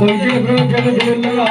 जगदला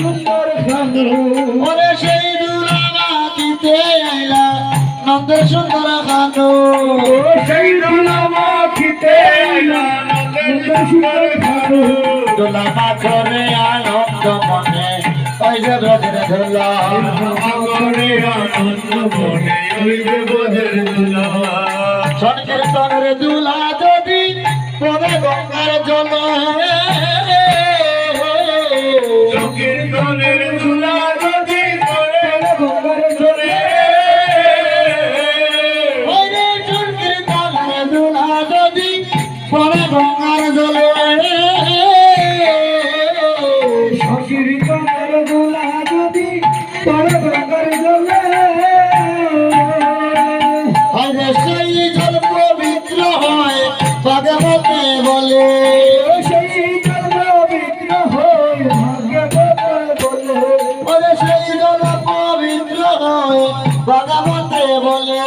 সুন্দর ওরে সেই দুলামাতিতে আইলা নন্দের সুন্দর খানো সেই দুলামাতিতে আইলা নন্দের সুন্দর খানো দুলামা করে আনন্দ মনে ওই যে দুলা। যদি গঙ্গার জল জল পবিত্র হয় ভগবতে বলে। সেই জল পবিত্র হয় ভগবতে বলে। সেই জল পবিত্র হয় ভগবতে বলে।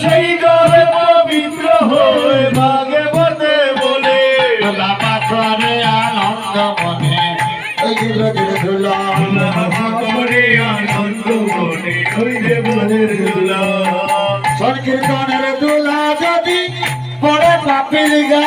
সেই জল পবিত্র হয় ভগবতে বলে। করে আনন্দ মনে। আনন্দ মনে। সরকার করে পাপিল গা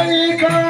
America.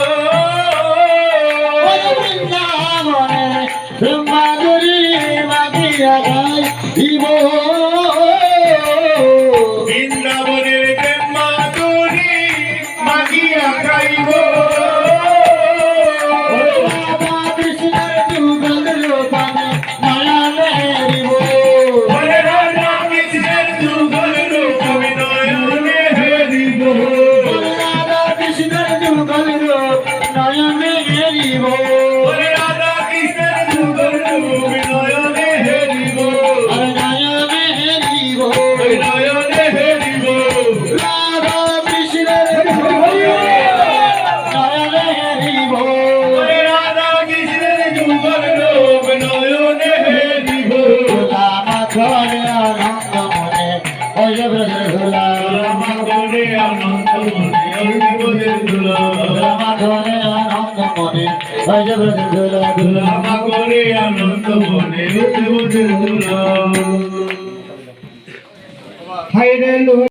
மயமே எறிவோம் মনে ব্রজে দোলা দোলা করে আনন্দ মনে রোদে বসে দুলা হাইরে লোহ